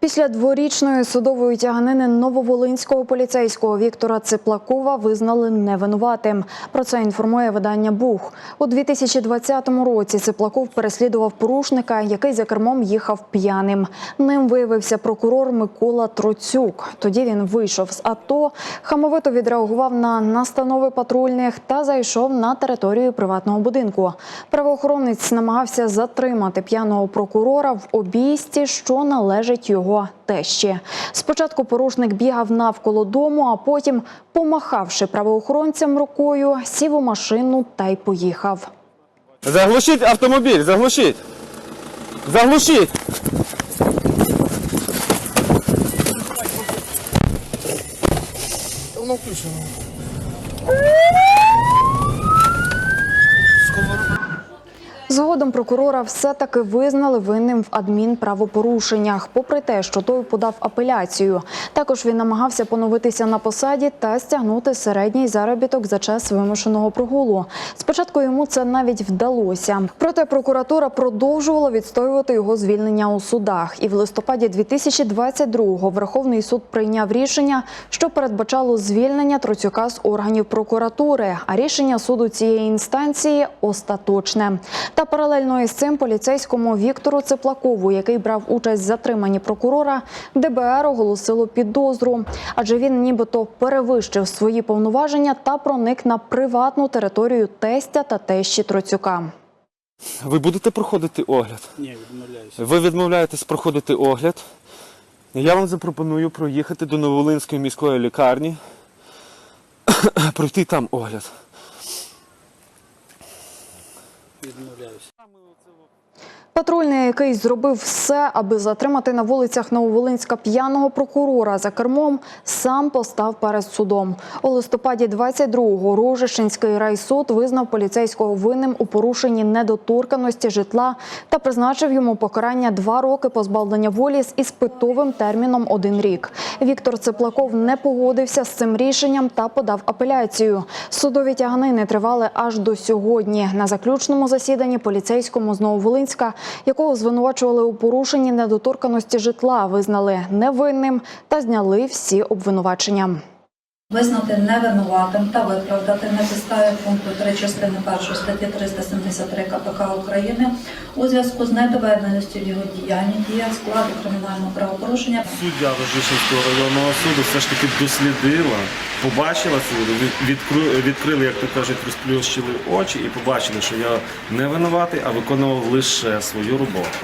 Після дворічної судової тяганини нововолинського поліцейського Віктора Циплакова визнали невинуватим. Про це інформує видання Бух. У 2020 році Циплаков переслідував порушника, який за кермом їхав п'яним. Ним виявився прокурор Микола Троцюк. Тоді він вийшов з АТО, хамовито відреагував на настанови патрульних та зайшов на територію приватного будинку. Правоохоронець намагався затримати п'яного прокурора в обійсті, що належить його тещі. Спочатку порушник бігав навколо дому, а потім, помахавши правоохоронцям рукою, сів у машину та й поїхав. Заглушіть автомобіль, заглушіть. Заглушіть. Воно включено. Згодом прокурора все-таки визнали винним в адмінправопорушеннях, попри те, що той подав апеляцію. Також він намагався поновитися на посаді та стягнути середній заробіток за час вимушеного прогулу. Спочатку йому це навіть вдалося. Проте прокуратура продовжувала відстоювати його звільнення у судах. І в листопаді 2022-го Верховний суд прийняв рішення, що передбачало звільнення Троцюка з органів прокуратури. А рішення суду цієї інстанції остаточне. Та паралельно із цим поліцейському Віктору Цеплакову, який брав участь в затриманні прокурора, ДБР оголосило підозру, адже він нібито перевищив свої повноваження та проник на приватну територію тестя та тещі Троцюка. Ви будете проходити огляд? Ні, відмовляюся. Ви відмовляєтесь проходити огляд. Я вам запропоную проїхати до Новолинської міської лікарні, пройти там огляд. Відмовляюся. Патрульний, який зробив все, аби затримати на вулицях Нововолинська п'яного прокурора за кермом, сам постав перед судом. У листопаді 22-го Рожищенський райсуд визнав поліцейського винним у порушенні недоторканості житла та призначив йому покарання два роки позбавлення волі з іспитовим терміном один рік. Віктор Цеплаков не погодився з цим рішенням та подав апеляцію. Судові тяганини тривали аж до сьогодні. На заключному засіданні поліцейському з Нововолинська, якого звинувачували у порушенні недоторканості житла, визнали невинним та зняли всі обвинувачення. Визнати невинуватим та виправдати на підставі пункту 3 частини 1 статті 373 КПК України у зв'язку з недоведеністю його діяння, дія складу кримінального правопорушення Суддя Рожищенського районного суду все ж таки дослідила, побачила суд, від- відкру- відкрили, як то кажуть, розплющили очі і побачили, що я не винуватий, а виконував лише свою роботу.